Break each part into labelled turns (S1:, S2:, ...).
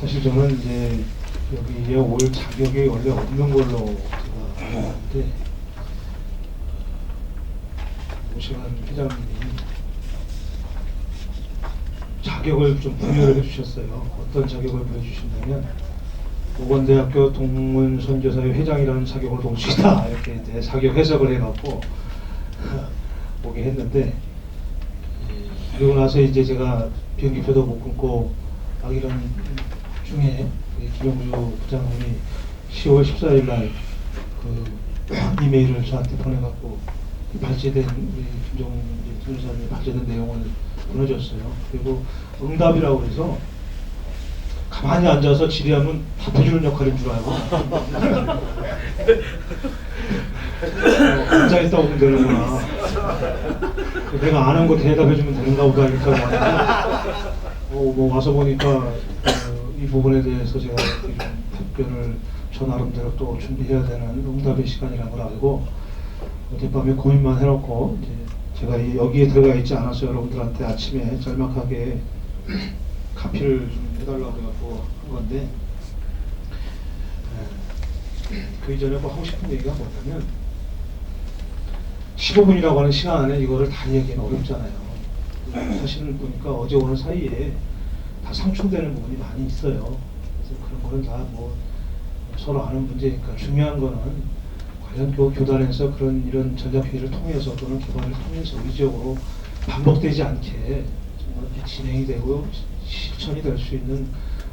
S1: 사실 저는 이제 여기에 올 자격이 원래 없는 걸로 제가 알았는데 오시간 회장님이 자격을 좀 부여를 해주셨어요. 어떤 자격을 부여주신다면 보건대학교 동문선교사회 회장이라는 자격을 동시다 이렇게 이제 자격 해석을 해갖고 오게 했는데 예, 그리고 나서 이제 제가 비행기표도 못 끊고 막 이런 중에 김영주 부장님이 10월 14일 날그 이메일을 저한테 보내갖고 발제된 우리 김종 변호사님이 발제된 내용을 보내줬어요. 그리고 응답이라고 해서 가만히 앉아서 질의하면 답해주는 역할인 줄 알고 어, 앉아있다 보면 되는구나 내가 아는 거 대답해주면 되는가 보다 이렇게 어, 뭐 와서 보니까 어, 이 부분에 대해서 제가 답변을 저 나름대로 또 준비해야 되는 응답의 시간이라는 걸 알고 어젯밤에 고민만 해놓고 이제 제가 이 여기에 들어가 있지 않아서 여러분들한테 아침에 짤막하게 카피를 좀 해달라고 해갖고 한 건데 에, 그 이전에 뭐 하고 싶은 얘기가 뭐냐면 15분이라고 하는 시간 안에 이거를 다 얘기하기는 어렵잖아요. 사실은 보니까 어제 오늘 사이에 다 상충되는 부분이 많이 있어요. 그래서 그런 거는 다 뭐 서로 아는 문제니까 중요한 거는 과연 교, 교단에서 그런 이런 전략회의를 통해서 또는 개발을 통해서 의지적으로 반복되지 않게 진행이 되고 실천이 될 수 있는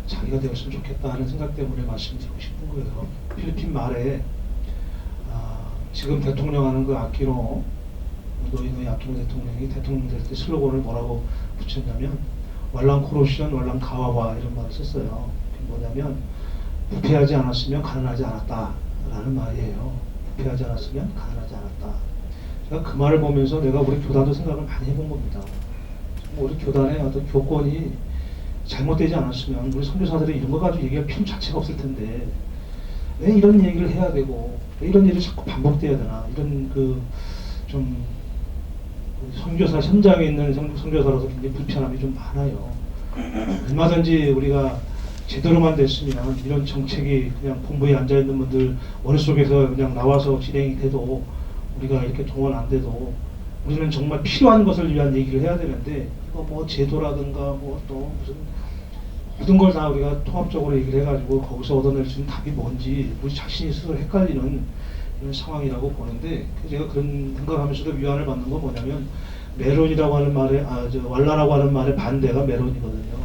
S1: 자리가 되었으면 좋겠다 하는 생각 때문에 말씀드리고 싶은 거예요. 필리핀 말에 아, 지금 대통령 하는 그 아키노 노인의 아키노 대통령이 대통령 될 때 슬로건을 뭐라고 붙였냐면 왈랑 코로시언 왈랑 가와와 이런 말을 썼어요. 뭐냐면 부패하지 않았으면 가난하지 않았다라는 말이에요. 부패하지 않았으면 가난하지 않았다. 제가 그 말을 보면서 내가 우리 교단도 생각을 많이 해본 겁니다. 우리 교단의 어떤 교권이 잘못되지 않았으면 우리 선교사들이 이런 거 가지고 얘기할 필요 자체가 없을 텐데 왜 이런 얘기를 해야 되고 왜 이런 일이 자꾸 반복돼야 되나 이런 그 좀 선교사 현장에 있는 선- 선교사로서 굉장히 불편함이 좀 많아요. 얼마든지 우리가 제대로만 됐으면 이런 정책이 그냥 본부에 앉아 있는 분들 머릿 속에서 그냥 나와서 진행이 돼도 우리가 이렇게 동원 안 돼도 우리는 정말 필요한 것을 위한 얘기를 해야 되는데 이거 뭐 제도라든가 뭐 또 무슨 모든 걸 다 우리가 통합적으로 얘기를 해가지고 거기서 얻어낼 수 있는 답이 뭔지 우리 자신이 스스로 헷갈리는 상황이라고 보는데 제가 그런 생각하면서도 위안을 받는 건 뭐냐면 메론이라고 하는 말에 아저 왈라라고 하는 말의 반대가 메론이거든요.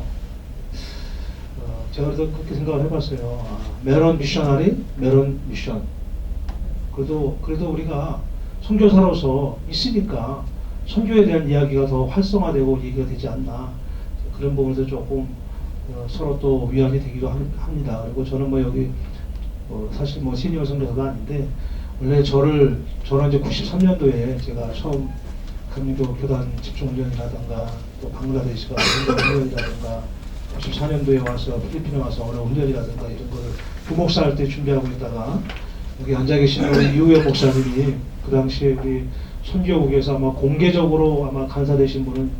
S1: 어, 제가 그래서 그렇게 생각을 해봤어요. 아, 메론 미셔너리, 메론 미션. 그래도 그래도 우리가 선교사로서 있으니까 선교에 대한 이야기가 더 활성화되고 얘기가 되지 않나 그런 부분에서 조금 어, 서로 또 위안이 되기도 함- 합니다. 그리고 저는 뭐 여기 뭐 사실 뭐 시니어 선교사가 아닌데 원래 저를 저는 이제 93년도에 제가 처음 강민도 교단 집중훈련이라든가 또 방글라데시가 훈련이라든가 94년도에 와서 필리핀에 와서 언어 훈련이라든가 이런 거를 부목사 할 때 준비하고 있다가 여기 앉아 계신 우리 이우혜 목사님이 그 당시에 우리 선교국에서 아마 공개적으로 아마 간사 되신 분은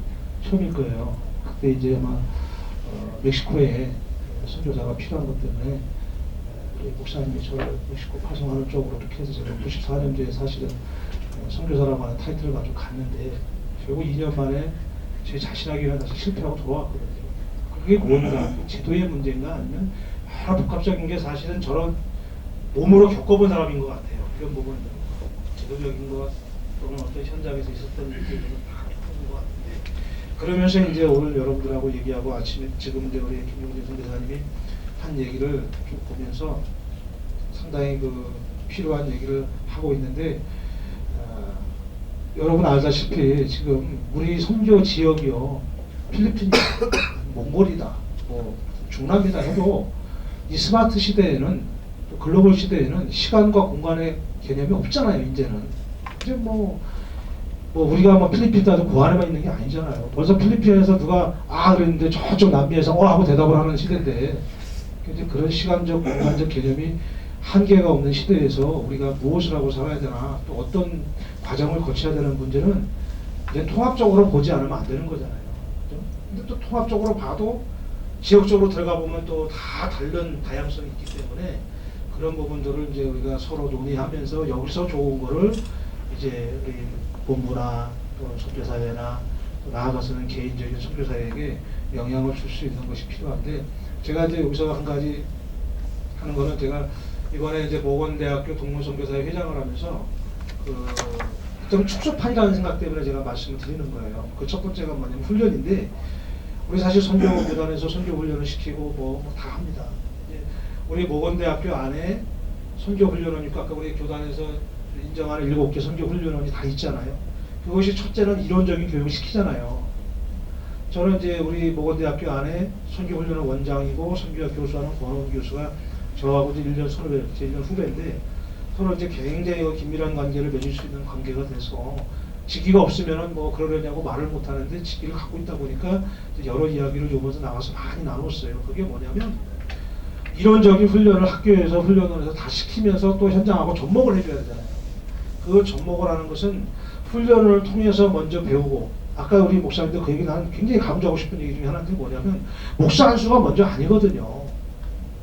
S1: 처음일 거예요. 그때 이제 아마 어, 멕시코에 선교사가 필요한 것 때문에 목사님이 저를 멕시코 파송하는 쪽으로 이렇게 해서 제가 94년도에 사실은 어, 선교사라고 하는 타이틀을 가지고 갔는데 결국 2년 만에 제 자신에게는 다시 실패하고 돌아왔거든요. 그게 뭔가 제도의 문제인가 아니면 여러 복합적인 게 사실은 저런 몸으로 겪어본 사람인 것 같아요. 이런 부분은 제도적인 것 또는 어떤 현장에서 있었던 일들을 그러면서 이제 오늘 여러분들하고 얘기하고 아침에 지금 이제 우리 김용진 선교사님이 한 얘기를 좀 보면서 상당히 그 필요한 얘기를 하고 있는데 아, 여러분 알다시피 지금 우리 선교 지역이요 필리핀이다 몽골이다 뭐 중남이다 해도 이 스마트 시대에는 또 글로벌 시대에는 시간과 공간의 개념이 없잖아요 이제는. 이제 뭐, 뭐 우리가 뭐 필리핀 따도 그 안에만 있는 게 아니잖아요. 벌써 필리핀에서 누가 아 그랬는데 저쪽 남미에서 어 하고 대답을 하는 시대인데 이제 그런 시간적 공간적 개념이 한계가 없는 시대에서 우리가 무엇을 하고 살아야 되나 또 어떤 과정을 거쳐야 되는 문제는 이제 통합적으로 보지 않으면 안 되는 거잖아요. 그죠? 근데 또 통합적으로 봐도 지역적으로 들어가 보면 또 다 다른 다양성이 있기 때문에 그런 부분들을 이제 우리가 서로 논의하면서 여기서 좋은 거를 이제 우리 본부나 또 선교사회나 또 나아가서는 개인적인 선교사에게 영향을 줄 수 있는 것이 필요한데 제가 이제 여기서 한 가지 하는 거는 제가 이번에 이제 모건대학교 동문선교사회 회장을 하면서 그좀 축소판이라는 생각 때문에 제가 말씀을 드리는 거예요. 그 첫 번째가 뭐냐면 훈련인데 우리 사실 선교 교단에서 선교 훈련을 시키고 뭐 다 합니다. 이제 우리 모건대학교 안에 선교 훈련원이 있고 아까 우리 교단에서 인정하는 일곱 개 선교 훈련원이 다 있잖아요. 그것이 첫째는 이론적인 교육을 시키잖아요. 저는 이제 우리 모건대학교 안에 선교훈련원 원장이고 선교학 교수하는 권원 교수가 저하고 이제 1년 선후배, 제 1년 후배인데 서로 이제 굉장히 그 긴밀한 관계를 맺을 수 있는 관계가 돼서 직위가 없으면은 뭐 그러려냐고 말을 못 하는데 직위를 갖고 있다 보니까 여러 이야기를 요번에 나가서 많이 나눴어요. 그게 뭐냐면 이론적인 훈련을 학교에서 훈련원에서 다 시키면서 또 현장하고 접목을 해줘야 되잖아요. 그 접목을 하는 것은 훈련을 통해서 먼저 배우고 아까 우리 목사님도 그 얘기 나는 굉장히 강조하고 싶은 얘기 중에 하나는 뭐냐면 목사 한 수가 먼저 아니거든요.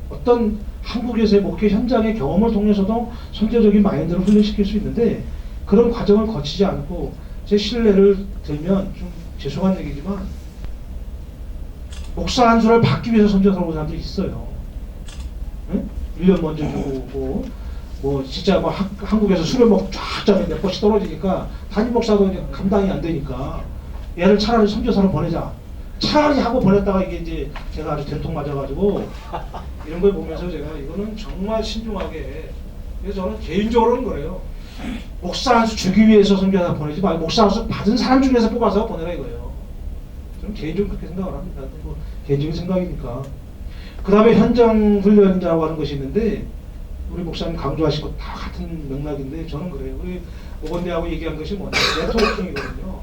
S1: 어떤 한국에서의 목회 현장의 경험을 통해서도 선제적인 마인드를 훈련시킬 수 있는데 그런 과정을 거치지 않고 제 신뢰를 들면 좀 죄송한 얘기지만 목사 한 수를 받기 위해서 선교사 오는 사람들이 있어요. 응? 1년 먼저 주고 오고 뭐 진짜 뭐 한, 한국에서 수련목 쫙 짜면 몇 번씩 떨어지니까 담임 목사도 감당이 안 되니까 얘를 차라리 선교사로 보내자. 차라리 하고 보냈다가 이게 이제 제가 아주 된통 맞아가지고 이런 걸 보면서 제가 이거는 정말 신중하게 그래서 저는 개인적으로는 그래요. 목사 한 수 주기 위해서 선교사 보내지 말고 목사 한 수 받은 사람 중에서 뽑아서 보내라 이거예요. 저는 개인적으로 그렇게 생각을 합니다. 뭐 개인적인 생각이니까. 그 다음에 현장 훈련이라고 하는 것이 있는데 우리 목사님 강조하신 것 다 같은 맥락인데 저는 그래요. 우리 모건대하고 얘기한 것이 뭐냐 네트워킹이거든요.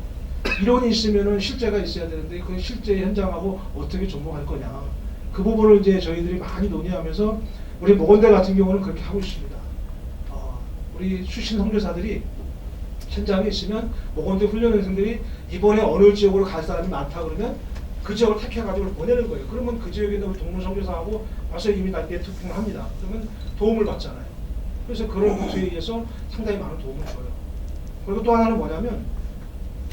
S1: 이론이 있으면은 실제가 있어야 되는데 그 실제 현장하고 어떻게 접목할 거냐. 그 부분을 이제 저희들이 많이 논의하면서 우리 모건대 같은 경우는 그렇게 하고 있습니다. 어, 우리 출신 선교사들이 현장에 있으면 모건대 훈련생들이 이번에 어느 지역으로 갈 사람이 많다 그러면 그 지역을 택해가지고 보내는 거예요. 그러면 그 지역에 있는 동문 선교사하고 와서 이미 다 네트워킹을 합니다. 그러면 도움을 받잖아요. 그래서 그런 것에 의해서 상당히 많은 도움을 줘요. 그리고 또 하나는 뭐냐면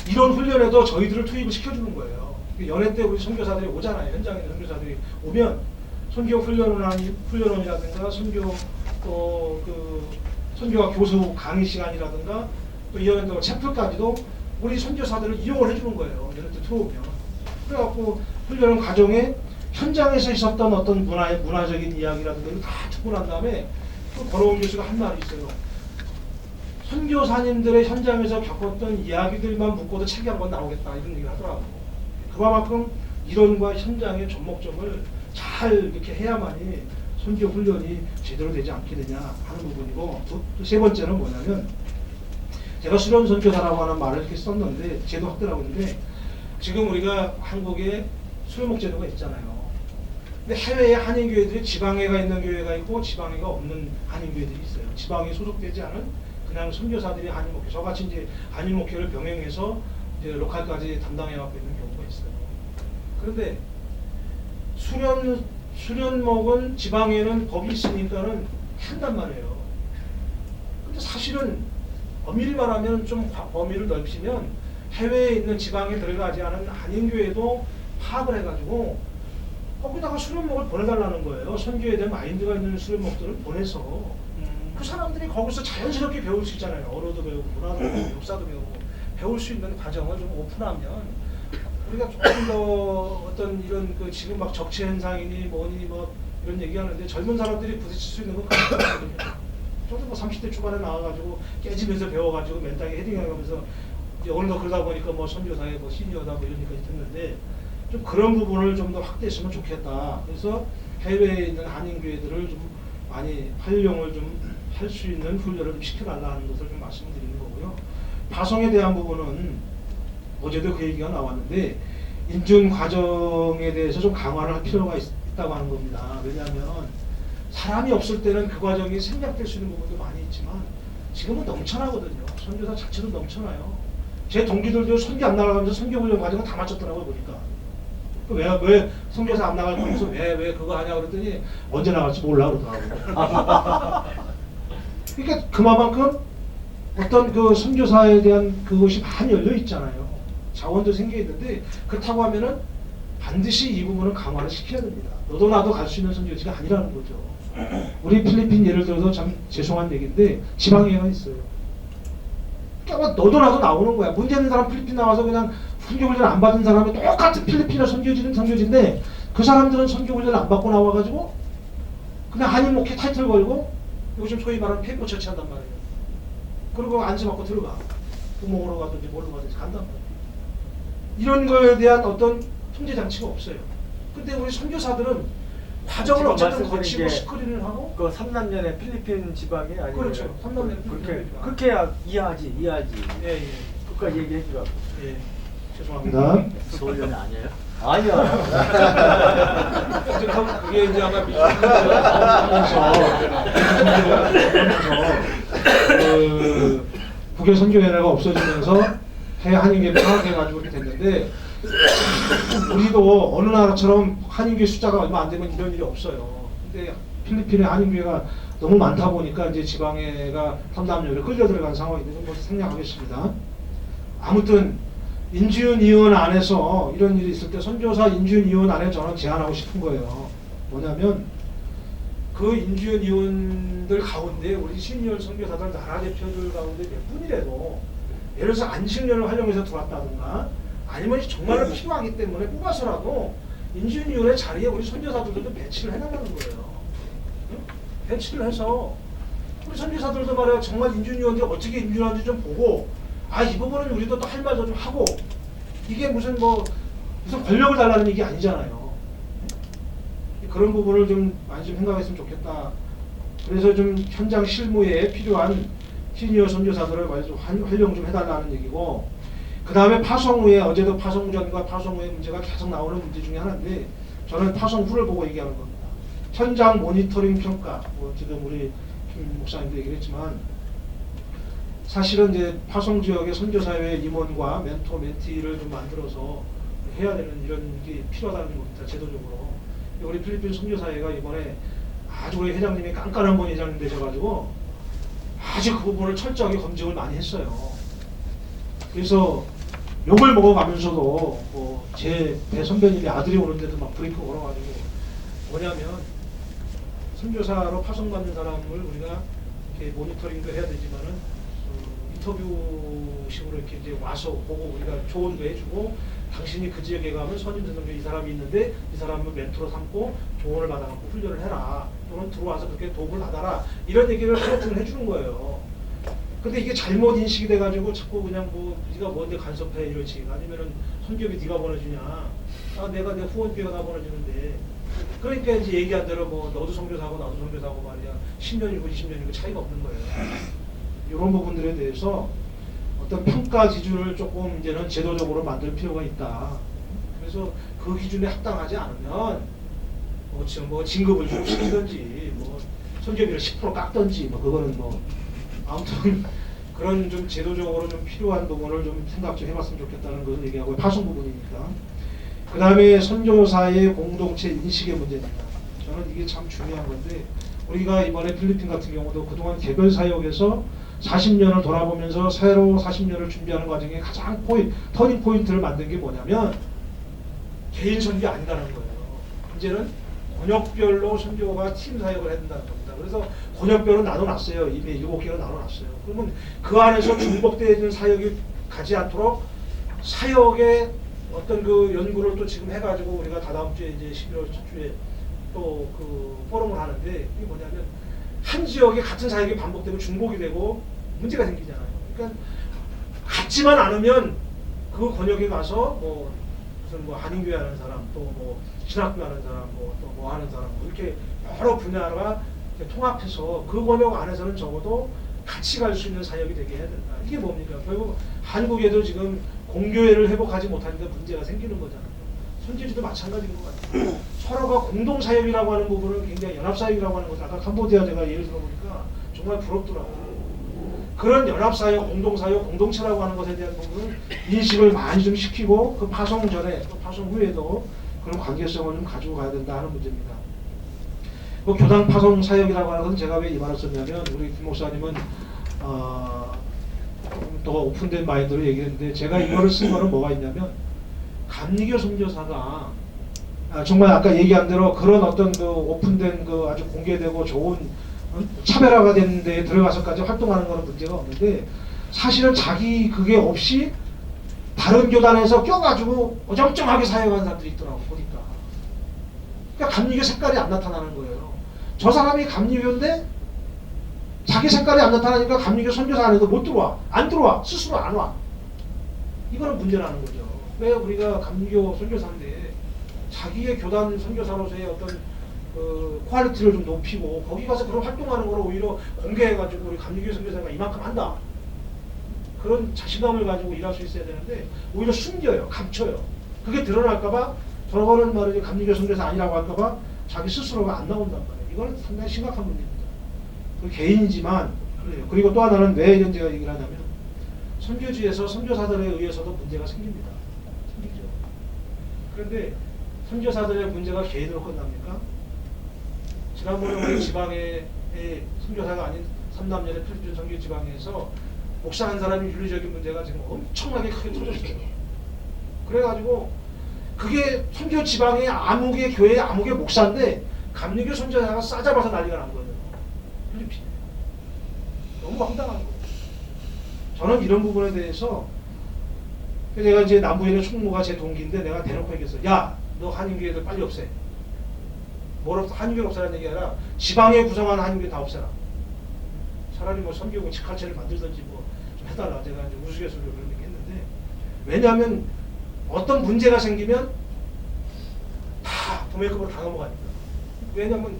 S1: 이런 훈련에도 저희들을 투입을 시켜주는 거예요. 연애 때 우리 선교사들이 오잖아요. 현장에 선교사들이 오면 선교 훈련원 훈련원이라든가 선교 또그 선교와 교수 강의 시간이라든가 또 이런 또 챕터까지도 우리 선교사들을 이용을 해주는 거예요. 연애 때 들어오면. 그래갖고 훈련 과정에 현장에서 있었던 어떤 문화의 문화적인 이야기라든가 이거 다 듣고 난 다음에 또 권호원 교수가 한 말이 있어요. 선교사님들의 현장에서 겪었던 이야기들만 묻고도 책이 한 권 나오겠다 이런 얘기를 하더라고요. 그만큼 이론과 현장의 접목점을 잘 이렇게 해야만이 선교 훈련이 제대로 되지 않게 되냐 하는 부분이고 또 세 번째는 뭐냐면 제가 수련 선교사라고 하는 말을 이렇게 썼는데 제도 확대라고 했는데 지금 우리가 한국에 수련목 제도가 있잖아요. 근데 해외에 한인교회들이 지방회가 있는 교회가 있고 지방회가 없는 한인교회들이 있어요. 지방에 소속되지 않은 그냥 선교사들이 한인목회, 저같이 이제 한인목회를 병행해서 이제 로컬까지 담당해 갖고 있는 경우가 있어요. 그런데 수련 수련목은 지방에는 법이 있으니까는 한단 말이에요. 근데 사실은 엄밀히 말하면 좀 과- 범위를 넓히면 해외에 있는 지방에 들어가지 않은 한인교회도 파악을 해가지고 거기다가 수련목을 보내달라는 거예요. 선교에 대한 마인드가 있는 수련목들을 보내서
S2: 음.
S1: 그 사람들이 거기서 자연스럽게 배울 수 있잖아요. 언어도 배우고 문화도 배우고 역사도 배우고 배울 수 있는 과정을 좀 오픈하면 우리가 조금 더 어떤 이런 그 지금 막 적체 현상이니 뭐니 뭐 이런 얘기하는데 젊은 사람들이 부딪힐 수 있는 건 그거거든요. 저도 뭐 30대 초반에 나와가지고 깨지면서 배워가지고 맨땅에 헤딩해가면서 이제 오늘도 그러다 보니까 뭐 선교사에 뭐 시니어다 뭐 이런 얘기까지 듣는데 좀 그런 부분을 좀 더 확대했으면 좋겠다. 그래서 해외에 있는 한인 교회들을 좀 많이 활용을 좀 할 수 있는 훈련을 좀 시켜달라는 것을 좀 말씀드리는 거고요. 파송에 대한 부분은 어제도 그 얘기가 나왔는데 인증 과정에 대해서 좀 강화를 할 필요가 있, 다고 하는 겁니다. 왜냐하면 사람이 없을 때는 그 과정이 생략될 수 있는 부분도 많이 있지만 지금은 넘쳐나거든요. 선교사 자체도 넘쳐나요. 제 동기들도 선교 안 나가면서 선교 훈련 과정을 다 마쳤더라고요 보니까. 왜, 왜 선교사 안 나갈 거면서 왜, 왜 그거 하냐 그랬더니 언제 나갈지 몰라 그러더라고. 그러니까 그만큼 어떤 그 선교사에 대한 그것이 많이 열려 있잖아요. 자원도 생겨 있는데 그렇다고 하면은 반드시 이 부분은 강화를 시켜야 됩니다. 너도 나도 갈 수 있는 선교지가 아니라는 거죠. 우리 필리핀 예를 들어서 참 죄송한 얘기인데 지방에가 있어요. 그러니까 뭐 너도 나도 나오는 거야. 문제 있는 사람 필리핀 나와서 그냥 선교 훈련 안 받은 사람이 똑같은 필리핀어 선교지는 선교지인데 그 사람들은 선교 훈련 안 받고 나와가지고 그냥 한인 목회 타이틀 걸고 요즘 소위 말하는 페이퍼 처치한단 말이에요. 그리고 안심받고 들어가. 부모로 가든지 뭘로 가든지 간단 말이에요. 이런 거에 대한 어떤 통제 장치가 없어요. 근데 우리 선교사들은 과정을 어쨌든 거치고
S2: 게
S1: 스크린을 하고
S2: 그 삼남년의 필리핀 지방에 아니면
S1: 그렇죠. 삼남년
S2: 그렇게. 그렇게 해야 이해하지 이해하지.
S1: 예, 예.
S2: 끝까지 얘기해 주라고.
S1: 예. 죄송합니다.
S3: 서울연이 아니에요?
S2: 아니야.
S1: 이제 그- 그게 이제 아까 미국에서 그 국외 선교회가 없어지면서 해 한인계 파악해가지고 이렇게 됐는데 우리도 어느 나라처럼 한인계 숫자가 얼마 안 되면 이런 일이 없어요. 근데 필리핀의 한인교회가 너무 많다 보니까 이제 지방회가 삼남녀로 끌려 들어간 상황인데 좀 생략하겠습니다. 아무튼 인지윤 의원 안에서 이런 일이 있을 때 선교사 인지윤 의원 안에 저는 제안하고 싶은 거예요. 뭐냐면 그 인지윤 의원들 가운데 우리 시니어 선교사들 나라 대표들 가운데 몇 분이라도 예를 들어서 안식년을 활용해서 들어왔다든가 아니면 정말로 필요하기 때문에 뽑아서라도 인지윤 의원의 자리에 우리 선교사들도 배치를 해나가는 거예요. 응? 배치를 해서 우리 선교사들도 말이야 정말 인준 의원들이 어떻게 인준하는지 좀 보고 아 이 부분은 우리도 또 할 말도 좀 하고 이게 무슨 뭐 무슨 권력을 달라는 얘기 아니잖아요. 그런 부분을 좀 많이 좀 생각했으면 좋겠다. 그래서 좀 현장 실무에 필요한 시니어 선교사들을 많이 좀 활- 활용 좀 해달라는 얘기고 그 다음에 파송 후에 어제도 파송 전과 파송 후에 문제가 계속 나오는 문제 중에 하나인데 저는 파송 후를 보고 얘기하는 겁니다. 현장 모니터링 평가 뭐 지금 우리 김 목사님도 얘기를 했지만 사실은 이제 파송 지역의 선교사회 임원과 멘토 멘티를 좀 만들어서 해야 되는 이런 게 필요하다는 겁니다 제도적으로. 우리 필리핀 선교사회가 이번에 아주 우리 회장님이 깐깐한 분 회장님 되셔가지고 아주 그 부분을 철저하게 검증을 많이 했어요. 그래서 욕을 먹어가면서도 뭐제배 선배님이 아들이 오는데도 막 브레이크 걸어가지고 뭐냐면 선교사로 파송받는 사람을 우리가 모니터링도 해야 되지만은 어, 인터뷰식으로 이렇게 이제 와서 보고 우리가 조언도 해주고 당신이 그 지역에 가면 선임전동교 이 사람이 있는데 이 사람을 멘토로 삼고 조언을 받아갖고 훈련을 해라. 또는 들어와서 그렇게 도움을 받아라. 이런 얘기를 프로트를 해주는 거예요. 근데 이게 잘못 인식이 돼가지고 자꾸 그냥 뭐 네가 뭔데 간섭해 이러지. 아니면은 선교비 네가 보내주냐. 아 내가 내 후원비가 나 보내주는데. 그러니까 이제 얘기한 대로 뭐 너도 선교사고 나도 선교사고 말이야. 10년이고 20년이고 차이가 없는 거예요 이런 부분들에 대해서 어떤 평가 기준을 조금 이제는 제도적으로 만들 필요가 있다 그래서 그 기준에 합당하지 않으면 뭐 지금 뭐 진급을 좀 시키든지 뭐 선교비를 10% 깎든지 뭐 그거는 뭐 아무튼 그런 좀 제도적으로 좀 필요한 부분을 좀 생각 좀 해봤으면 좋겠다는 것을 얘기하고 파송 부분이니까 그 다음에 선교사의 공동체 인식의 문제입니다. 저는 이게 참 중요한 건데 우리가 이번에 필리핀 같은 경우도 그동안 개별 사역에서 40년을 돌아보면서 새로 40년을 준비하는 과정에 가장 포인, 터닝 포인트를 만든 게 뭐냐면 개인 선교 아니라는 거예요. 이제는 권역별로 선교가 팀 사역을 해야 된다는 겁니다. 그래서 권역별로 나눠놨어요. 이미 일곱 개로 나눠놨어요. 그러면 그 안에서 중복되어 있는 사역이 가지 않도록 사역의 어떤 그 연구를 또 지금 해가지고 우리가 다다음 주에 이제 11월 첫 주에 또 그 포럼을 하는데 이게 뭐냐면 한 지역에 같은 사역이 반복되고 중복이 되고 문제가 생기잖아요. 그러니까 같지만 않으면 그 권역에 가서 뭐 무슨 뭐 한인교회 하는 사람 또 뭐 신학교 하는 사람 뭐또뭐 하는 사람 뭐 이렇게 여러 분야가 통합해서 그 권역 안에서는 적어도 같이 갈 수 있는 사역이 되게 해야 된다. 이게 뭡니까? 결국 한국에도 지금 공교회를 회복하지 못하니까 문제가 생기는 거잖아요. 손재주도 마찬가지인 것 같아요. 서로가 공동 사역이라고 하는 부분을 굉장히 연합 사역이라고 하는 것을 아까 캄보디아 제가 예를 들어보니까 정말 부럽더라고요. 그런 연합 사역, 공동 사역, 공동체라고 하는 것에 대한 부분을 인식을 많이 좀 시키고 그 파송 전에 또 파송 후에도 그런 관계성을 좀 가지고 가야 된다 하는 문제입니다. 그 교단 파송 사역이라고 하는 것은 제가 왜 이 말을 썼냐면 우리 김 목사님은 어, 더 오픈된 마인드로 얘기했는데 제가 이거를 쓴 거는 뭐가 있냐면 감리교 선교사가 아, 정말 아까 얘기한 대로 그런 어떤 그 오픈된 그 아주 공개되고 좋은 어? 차별화가 된 데에 들어가서까지 활동하는 거는 문제가 없는데 사실은 자기 그게 없이 다른 교단에서 껴가지고 어정쩡하게 사역하는 사람들이 있더라고 보니까. 그러니까 감리교 색깔이 안 나타나는 거예요. 저 사람이 감리교인데 자기 색깔이 안 나타나니까 감리교 선교사 안에도 못 들어와. 안 들어와. 스스로 안 와. 이거는 문제라는 거죠. 왜 우리가 감리교 선교사인데 자기의 교단 선교사로서의 어떤 그 퀄리티를 좀 높이고 거기 가서 그런 활동하는 걸 오히려 공개해가지고 우리 감리교 선교사가 이만큼 한다 그런 자신감을 가지고 일할 수 있어야 되는데 오히려 숨겨요 감춰요 그게 드러날까봐 저거는 말이지 감리교 선교사 아니라고 할까봐 자기 스스로가 안 나온단 말이에요 이거는 상당히 심각한 문제입니다 그 개인이지만 그래요. 그리고 또 하나는 왜 이런 제가 얘기를 하냐면 선교지에서 선교사들에 의해서도 문제가 생깁니다. 생기죠. 그런데 선교사들의 문제가 개인으로 끝납니까? 지난번에 우리 지방의 선교사가 아닌 삼남년의 필리핀 선교 지방에서 목사 한 사람이 윤리적인 문제가 지금 엄청나게 크게 터졌어요. 그래가지고 그게 선교 지방의 아무개 교회 아무개 목사인데 감리교 선교사가 싸잡아서 난리가 난 거예요. 필리핀에. 너무 황당한 거예요. 저는 이런 부분에 대해서 내가 이제 남부에 있는 총무가 제 동기인데 내가 대놓고 얘기했어. 야, 너 한인교회들 빨리 없애. 뭐라 한인교회 없애라는 얘기 아니라 지방에 구성한 한인교회 다 없애라. 차라리 뭐 선교고 직할체를 만들든지 뭐 좀 해달라. 제가 이제 우스갯소리로 그런 얘기 했는데 왜냐하면 어떤 문제가 생기면 다 도매급으로 다 넘어가니까. 왜냐하면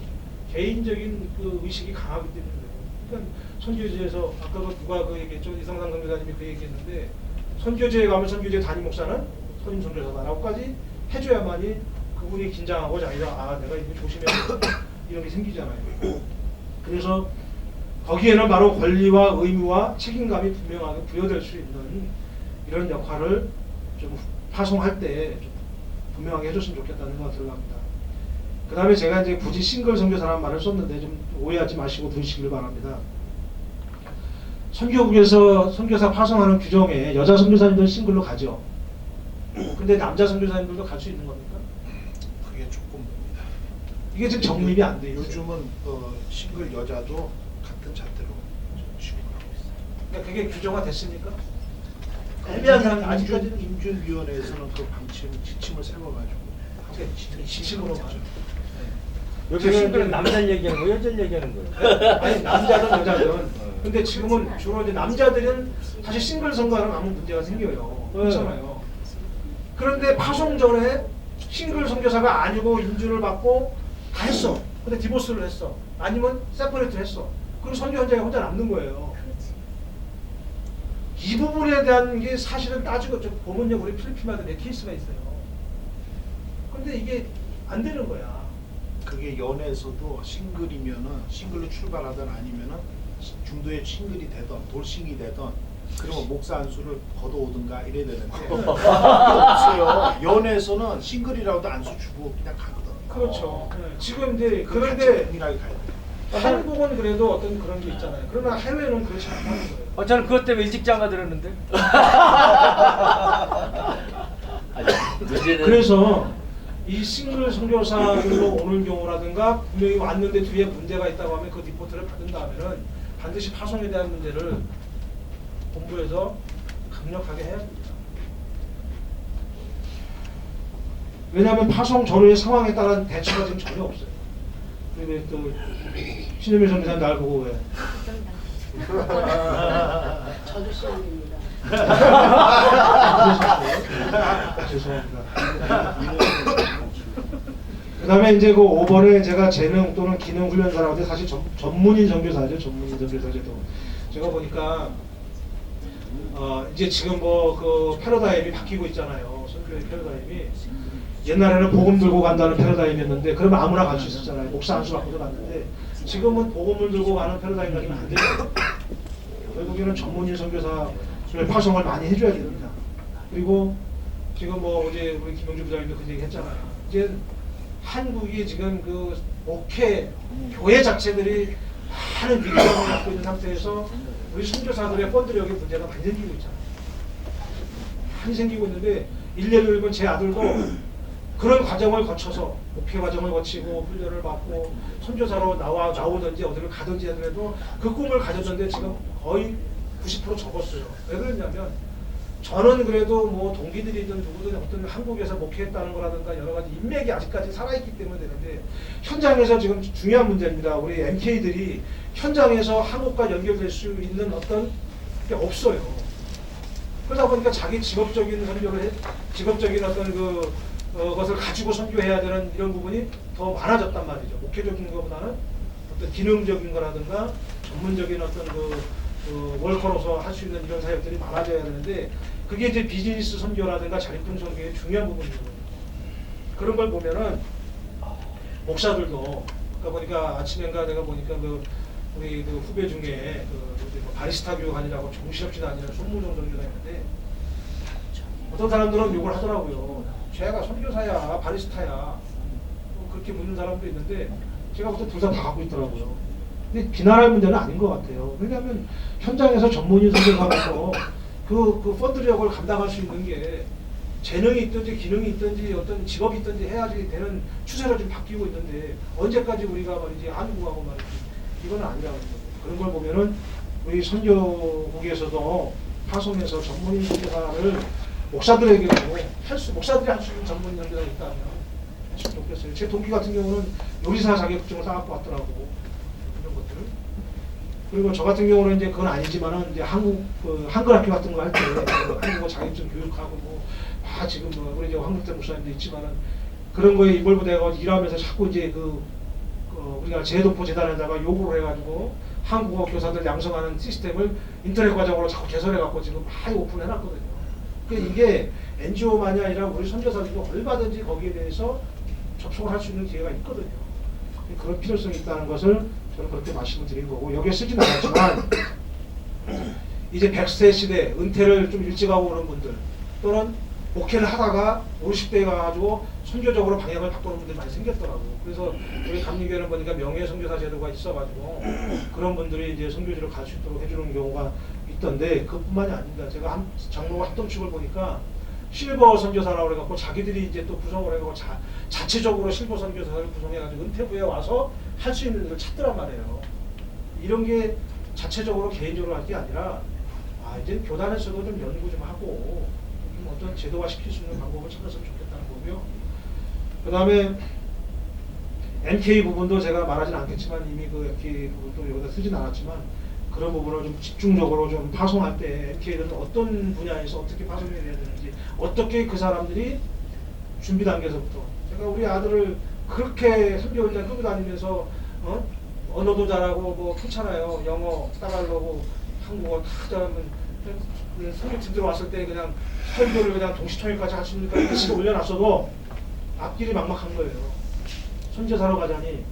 S1: 개인적인 그 의식이 강하기 때문에. 그러니까 선교지에서 아까 그 누가 그 얘기했죠 이상상 선교사님이 그 얘기했는데 선교지에 가면 선교지 담임 목사는 선임 선교사다라고까지 해줘야만이 그분이 긴장하고 자기가 아 내가 이거 조심해야 돼 이런 게 생기잖아요. 그래서 거기에는 바로 권리와 의무와 책임감이 분명하게 부여될 수 있는 이런 역할을 좀 파송할 때 좀 분명하게 해줬으면 좋겠다는 생각이 들어갑니다. 그 다음에 제가 이제 굳이 싱글 선교사라는 말을 썼는데 좀 오해하지 마시고 들으시길 바랍니다. 선교국에서 선교사 파송하는 규정에 여자 선교사님들은 싱글로 가죠. 근데 남자 선교사님들도 갈 수 있는 겁니까? 이게 지금 정립이 안 돼요.
S3: 요즘은 어, 싱글 여자도 같은 잣대로 취급을 하고 있어요.
S1: 그러니까 그게 규정화 됐습니까? 애매한
S3: 임준,
S1: 아직까지는
S3: 임준위원회에서는 그 방침 지침을 세워가지고 하고
S1: 지- 지침으로만.
S3: 있죠.
S2: 여기 싱글은 남자를 얘기하는 여자를 얘기하는 거예요?
S1: 아니 남자든 여자든 근데 지금은 주로 이제 남자들은 사실 싱글 선거하면 아무 문제가 생겨요
S2: 네.
S1: 그렇잖아요 그런데 파송 전에 싱글 선교사가 아니고 인준을 받고 다 했어. 근데 디보스를 했어. 아니면 세퍼레이트를 했어. 그리고 선교 현장에 혼자 남는 거예요. 이 부분에 대한 게 사실은 따지고 좀 보면요. 우리 필리핀마다 몇 케이스가 있어요. 근데 이게 안 되는 거야.
S3: 그게 연애에서도 싱글이면은 싱글로 출발하든 아니면은 중도에 싱글이 되던 돌싱이 되던 그러면 목사 안수를 걷어오든가 이래야 되는데. 그게 없어요. 연애에서는 싱글이라도 안수 주고 그냥 가거든요.
S1: 그렇죠 네. 지금 이제
S3: 그
S1: 그런데
S3: 동일하게 가야 돼요.
S1: 한국은 그래도 어떤 그런 게 있잖아요. 그러나 해외는 그렇지 않다는 거예요.
S2: 어, 저는 그것 때문에 일찍 장가 들었는데.
S4: 문제는
S1: 그래서 이 싱글 선교사로 오는 경우라든가 분명히 왔는데 뒤에 문제가 있다고 하면 그 리포트를 받은 다음에는 반드시 파송에 대한 문제를 본부에서 강력하게 해야 됩니다. 왜냐하면 파송 전후의 상황에 따른 대처가 지금 전혀 없어요. 그리고 또 신현미 선교사님 날 보고 왜
S5: 저도 시험입니다.
S1: 죄송합니다. 그 다음에 이제 그 5번에 제가 재능 또는 기능 훈련사라고 하는데 사실 전, 전문인 선교사죠. 전문인 선교사제도. 제가 보니까 어 이제 지금 뭐 그 패러다임이 바뀌고 있잖아요. 선교의 패러다임이 옛날에는 복음 들고 간다는 패러다임이었는데 그러면 아무나 갈 수 있었잖아요. 목사 안수 받고도 갔는데 지금은 복음을 들고 가는 패러다임 가지면 안 돼요. 결국에는 전문인 선교사를 파송을 많이 해줘야 됩니다. 그리고 지금 뭐 어제 우리 김영주 부장님도 그 얘기 했잖아요. 이제 한국이 지금 그 목회 교회 자체들이 많은 위기감을 갖고 있는 상태에서 우리 선교사들의 펀드력의 문제가 많이 생기고 있잖아요. 많이 생기고 있는데 일례를 들면 제 아들도 그런 과정을 거쳐서 목회 과정을 거치고 훈련을 받고 선교사로 나와 나오든지 어디를 가든지 하더라도 그 꿈을 가졌는데 지금 거의 90% 접었어요. 왜 그러냐면 저는 그래도 뭐 동기들이든 누구든 어떤 한국에서 목회했다는 거라든가 여러 가지 인맥이 아직까지 살아있기 때문에 되는데 현장에서 지금 중요한 문제입니다. 우리 MK들이 현장에서 한국과 연결될 수 있는 어떤 게 없어요. 그러다 보니까 자기 직업적인 선교를 해, 직업적인 어떤 그 어, 것을 가지고 선교해야 되는 이런 부분이 더 많아졌단 말이죠. 목회적인 것보다는 어떤 기능적인 거라든가 전문적인 어떤 그, 그 월커로서 할 수 있는 이런 사역들이 많아져야 되는데 그게 이제 비즈니스 선교라든가 자립형 선교의 중요한 부분이거든요. 그런 걸 보면은 목사들도 그러니까 보니까 아침엔가 내가 보니까 그 우리 그 후배 중에 그뭐 바리스타 교관이라고 정시없지도 아니라 손무정 정교사 있는데 어떤 사람들은 욕을 하더라고요. 쟤가 선교사야, 바리스타야. 뭐 그렇게 묻는 사람도 있는데 제가 볼때 둘다 다 갖고 있더라고요. 근데 비난할 문제는 아닌 것 같아요. 왜냐하면 현장에서 전문인 선교사로서 그, 그 펀드력을 감당할 수 있는 게 재능이 있든지 기능이 있든지 어떤 직업이 있든지 해야지 되는 추세로 지금 바뀌고 있는데 언제까지 우리가 말이지 한국하고 말이지 이건 아니라고 거죠. 그런 걸 보면은 우리 선교국에서도 파송에서 전문인 선교사를 목사들에게도 할수 목사들이 할 수 있는 전문인 선교사가 있다면 했으면 좋겠어요. 제 동기 같은 경우는 요리사 자격증을 따갖고 왔더라고 이런 것들. 그리고 저 같은 경우는 이제 그건 아니지만은 이제 한국 그 한글 학교 같은 거 할 때 한국어 자격증 교육하고 뭐아 지금 뭐 우리 이제 한국 대 목사님도 있지만은 그런 거에 이벌브 돼가 일하면서 자꾸 이제 그, 그 우리가 제도포 재단에다가 요구를 해가지고 한국어 교사들 양성하는 시스템을 인터넷 과정으로 자꾸 개설해갖고 지금 많이 오픈해놨거든요. 그 이게 NGO만이 아니라 우리 선교사들도 얼마든지 거기에 대해서 접촉을 할 수 있는 기회가 있거든요. 그런 필요성이 있다는 것을 저는 그렇게 말씀을 드린 거고 여기에 쓰진 않았지만 이제 100세 시대 은퇴를 좀 일찍 하고 오는 분들 또는 목회를 하다가 50대에 가가지고 선교적으로 방향을 바꾸는 분들이 많이 생겼더라고요. 그래서 우리 감리교회는 보니까 명예 선교사 제도가 있어가지고 그런 분들이 이제 선교지를 갈 수 있도록 해주는 경우가 있던데 그뿐만이 아닙니다. 제가 한, 장로가 합동축을 보니까 실버 선교사라고 그래갖고 자기들이 이제 또 구성을 해갖고 자, 자체적으로 실버 선교사를 구성해가지고 은퇴 후에 와서 할 수 있는 일을 찾더란 말이에요. 이런 게 자체적으로 개인적으로 할 게 아니라 아 이제 교단에서도 좀 연구 좀 하고 좀 어떤 제도화 시킬 수 있는 방법을 찾았으면 좋겠다는 거고요. 그 다음에 MK 부분도 제가 말하진 않겠지만 이미 그 MK 부분도 여기다 쓰진 않았지만 그런 부분을 좀 집중적으로 좀 파송할 때 MK들은 어떤 분야에서 어떻게 파송이 돼야 되는지 어떻게 그 사람들이 준비 단계에서부터 제가 우리 아들을 그렇게 3개월간 끌고 다니면서 어? 언어도 잘하고 뭐 괜찮아요 영어 따갈로고 한국어 다 잘하면 성격팀 들어왔을 때 그냥 설교를 그냥 동시통역까지 할수 있는 까지 올려놨어도 앞길이 막막한 거예요. 선교사로 가자니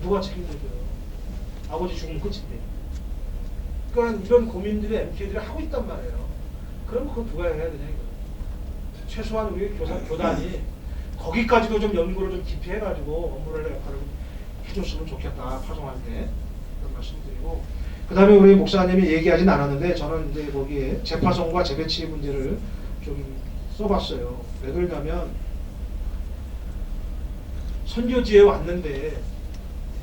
S1: 누가 책임져줘요? 아버지 죽으면 끝인데. 그러니까 이런 고민들이 MK들이 하고 있단 말이에요. 그럼 그건 누가 해야 되냐 이거. 최소한 우리 교사 교단이 거기까지도 좀 연구를 좀 깊이 해가지고 업무를 역할을 해줬으면 좋겠다 파송할 때. 그런 말씀드리고 그 다음에 우리 목사님이 얘기하진 않았는데 저는 이제 거기에 재파송과 재배치 문제를 좀 써봤어요. 왜 그러냐면 선교지에 왔는데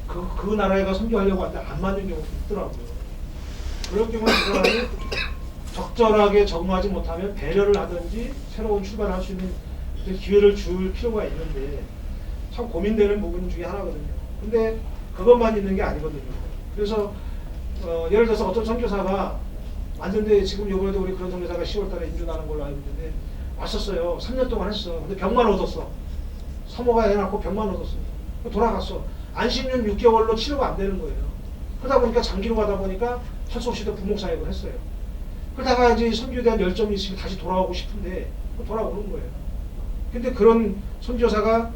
S1: 그, 그 나라에 가 선교하려고 하는데 안 맞는 경우도 있더라고요. 그런 경우는 그 사람이 적절하게 적응하지 못하면 배려를 하든지 새로운 출발을 할 수 있는 그 기회를 줄 필요가 있는데 참 고민되는 부분 중에 하나거든요. 근데 그것만 있는 게 아니거든요. 그래서 어, 예를 들어서 어떤 선교사가 왔는데 지금 요번에도 우리 그런 선교사가 10월달에 인준하는 걸로 알고 있는데 왔었어요. 3년 동안 했어. 근데 병만 얻었어. 사모가 애 낳고 병만 얻었어. 돌아갔어. 안심년 6개월로 치료가 안 되는 거예요. 그러다 보니까 장기로 가다 보니까 할 수 없이도 부목 사역을 했어요. 그러다가 이제 선교에 대한 열정이 있으면 다시 돌아오고 싶은데 돌아오는 거예요. 근데 그런 선교사가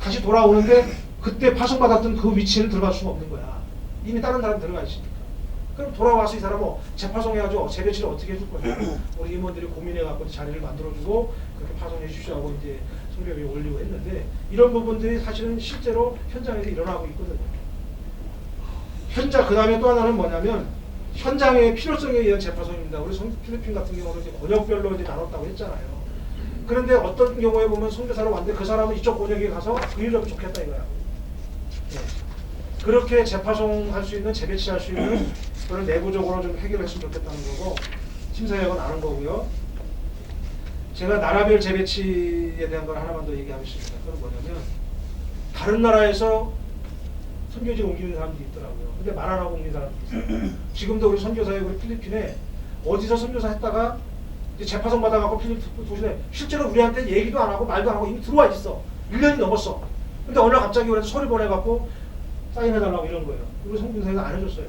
S1: 다시 돌아오는데 그때 파송받았던 그 위치를 들어갈 수가 없는 거야. 이미 다른 사람 들어가 있으니까. 그럼 돌아와서 이 사람은 재파송해가지고 재배치를 어떻게 해줄 거냐. 우리 임원들이 고민해갖고 자리를 만들어주고 그렇게 파송해 주시라고 이제 성교육에 올리고 했는데 이런 부분들이 사실은 실제로 현장에서 일어나고 있거든요. 현장 그 다음에 또 하나는 뭐냐면 현장의 필요성에 의한 재파송입니다. 우리 성- 필리핀 같은 경우는 이제 권역별로 이제 나눴다고 했잖아요. 그런데 어떤 경우에 보면 선교사로 왔는데 그 사람은 이쪽 권역에 가서 그 일을 좋겠다 이거야. 예. 그렇게 재파송할 수 있는 재배치할 수 있는 그런 내부적으로 좀 해결했으면 좋겠다는 거고 심사위원은 아는 거고요. 제가 나라별 재배치에 대한 걸 하나만 더 얘기하겠습니다. 그건 뭐냐면 다른 나라에서 선교지 옮기는 사람들이 있더라고요. 근데 말 안 하고 옮기는 사람들이 있어요. 지금도 우리 선교사에 우리 필리핀에 어디서 선교사 했다가 이제 재파송 받아갖고 필리핀 도시에 실제로 우리한테 얘기도 안 하고 말도 안 하고 이미 들어와 있어. 1년이 넘었어. 근데 어느 날 갑자기 그래서 서류 보내갖고 사인해달라고 이런 거예요. 우리 선교사에서 안 해줬어요.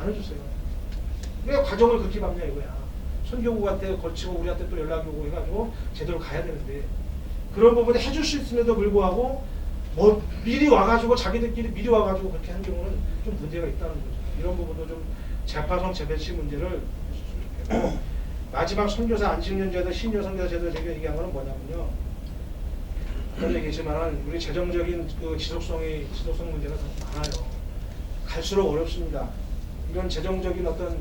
S1: 안 해줬어요. 왜 과정을 그렇게 밟냐 이거야. 선교국한테 걸치고 우리한테 또 연락이 오고 해가지고 제대로 가야 되는데 그런 부분에 해줄 수 있음에도 불구하고 뭐 미리 와가지고 자기들끼리 미리 와가지고 그렇게 한 경우는 좀 문제가 있다는 거죠. 이런 부분도 좀 재파송 재배치 문제를 마지막 선교사 안식년 제도 신여 선교사 제도 제가 얘기한 거는 뭐냐면요. 그런 얘기지만 우리 재정적인 그 지속성이 지속성 문제가 더 많아요. 갈수록 어렵습니다. 이런 재정적인 어떤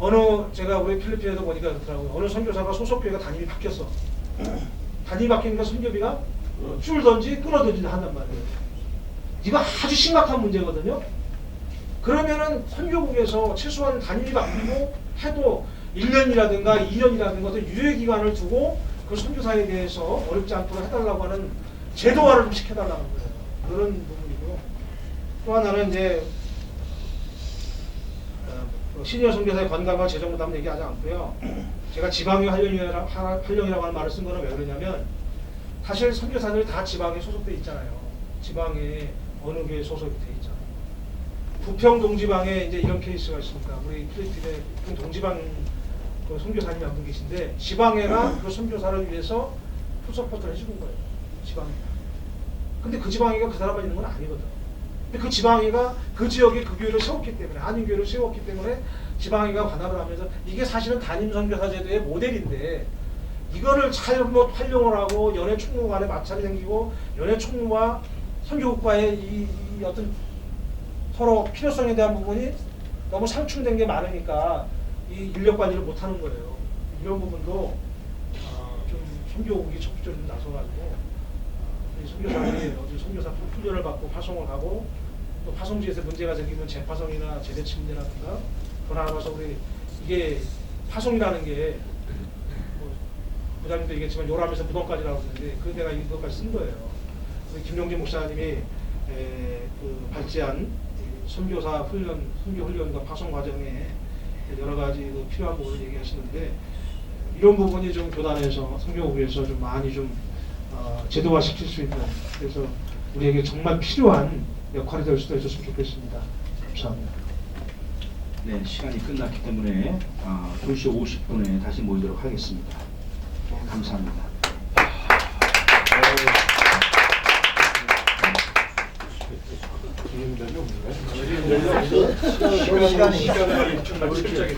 S1: 어느 제가 우리 필리핀에도 보니까 그렇더라고요. 어느 선교사가 소속 교회가 단임이 바뀌었어. 단임이 바뀌니까 선교비가 줄든지 끊어든지 한단 말이에요. 이거 아주 심각한 문제거든요. 그러면은 선교국에서 최소한 단임이 바뀌고 해도 1년이라든가 2년이라든가 어떤 유예 기간을 두고 그 선교사에 대해서 어렵지 않도록 해달라고 하는 제도화를 좀 시켜달라는 거예요. 그런 부분이고 또 하나는 이제 어, 시니어 선교사의 건강과 재정 부담 얘기하지 않고요. 제가 지방의 하- 활용이라고 하는 말을 쓴 거는 왜 그러냐면 사실 선교사들이 다 지방에 소속돼 있잖아요. 지방에 어느 교회 소속이 돼 있잖아요. 부평 동지방에 이제 이런 케이스가 있습니다. 우리 필리핀에 부평 동지방 그 선교사님이 한 분 계신데 지방회가 그 선교사를 위해서 풀서포트를 해주는 거예요. 지방회. 근데 그 지방회가 그 사람만 있는 건 아니거든. 근데 그 지방회가 그 지역에 그 교회를 세웠기 때문에 한인교회를 세웠기 때문에 지방회가 관할을 하면서 이게 사실은 단임 선교사 제도의 모델인데 이거를 잘못 활용을 하고 연애 총무 간에 마찰이 생기고 연애 총무와 선교국과의 이, 이 어떤 서로 필요성에 대한 부분이 너무 상충된 게 많으니까 이 인력 관리를 못 하는 거예요. 이런 부분도 어, 좀 선교국이 적극적으로 좀 나서가지고 어, 이 선교사들 이 선교사 훈련을 받고 파송을 하고 또 파송지에서 문제가 생기면 재파송이나 문제라든가 더 나아가서 우리 이게 파송이라는 게 뭐, 부장님도 얘기했지만 요람에서 무덤까지라고 하는데 그 내가 이것까지 쓴 거예요. 김용진 목사님이 에, 그 발제한 이 선교사 훈련, 선교 훈련과 파송 과정에 여러 가지 그 필요한 부분을 얘기하시는데 이런 부분이 좀 교단에서 선교국에서 좀 많이 좀 어, 제도화 시킬 수 있는 그래서 우리에게 정말 필요한 역할이 될 수도 있었으면 좋겠습니다. 감사합니다.
S4: 네, 시간이 끝났기 때문에 아, 2시 50분에 다시 모이도록 하겠습니다. 감사합니다.
S2: 시간이 정말 철저하게